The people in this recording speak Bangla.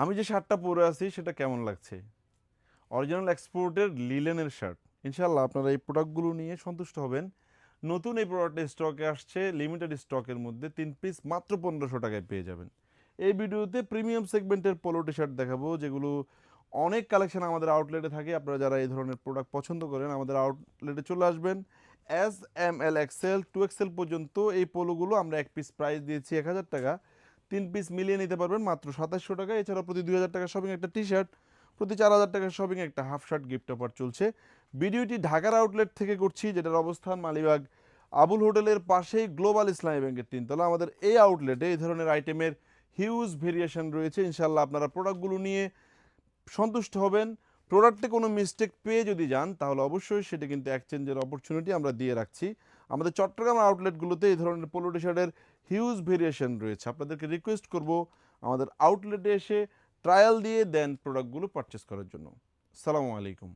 আমি যে শার্টটা পরে আছি, সেটা কেমন লাগছে? অরিজিনাল এক্সপোর্টের লিলেনের শার্ট। ইনশাল্লাহ আপনারা এই প্রোডাক্টগুলো নিয়ে সন্তুষ্ট হবেন। নতুন এই প্রোডাক্টটা স্টকে আসছে লিমিটেড স্টকের মধ্যে তিন পিস মাত্র পনেরোশো টাকায় পেয়ে যাবেন। এই ভিডিওতে প্রিমিয়াম সেগমেন্টের পোলো টি শার্ট দেখাবো, যেগুলো অনেক কালেকশন আমাদের আউটলেটে থাকে। আপনারা যারা এই ধরনের প্রোডাক্ট পছন্দ করেন, আমাদের আউটলেটে চলে আসবেন। S M L XL two XL পর্যন্ত এই পোলোগুলো আমরা এক পিস প্রাইস দিয়েছি এক হাজার টাকা। তিন পিস মিলিয়ে নিতে পারবেন মাত্র সাতাশশো টাকা এছাড়া প্রতি দুই হাজার টাকা শপিং একটা টি শার্ট প্রতি চার হাজার টাকার শপিং একটা হাফ শার্ট গিফট অফার চলছে। ভিডিওটি ঢাকার আউটলেট থেকে করছি, যেটার অবস্থান মালিবাগ, আবুল হোটেলের পাশেই গ্লোবাল ইসলামী ব্যাংকের তিনতলা। আমাদের এই আউটলেটে এই ধরনের আইটেমের হিউজ ভেরিয়েশন রয়েছে। ইনশাল্লাহ আপনারা প্রোডাক্টগুলো নিয়ে সন্তুষ্ট হবেন। প্রোডাক্টে কোনো মিস্টেক পেয়ে যদি যান, তাহলে অবশ্যই সেটা কিন্তু এক্সচেঞ্জের অপরচুনিটি আমরা দিয়ে রাখছি। আমাদের চট্টগ্রাম আউটলেটগুলোতে এই ধরনের পোলো টি শার্টের হিউজ ভেরিয়েশন রয়েছে। আপনাদেরকে রিকোয়েস্ট করব আমাদের আউটলেটে এসে ট্রায়াল দিয়ে দেন প্রোডাক্টগুলো পারচেস করার জন্য। সালামু আলাইকুম।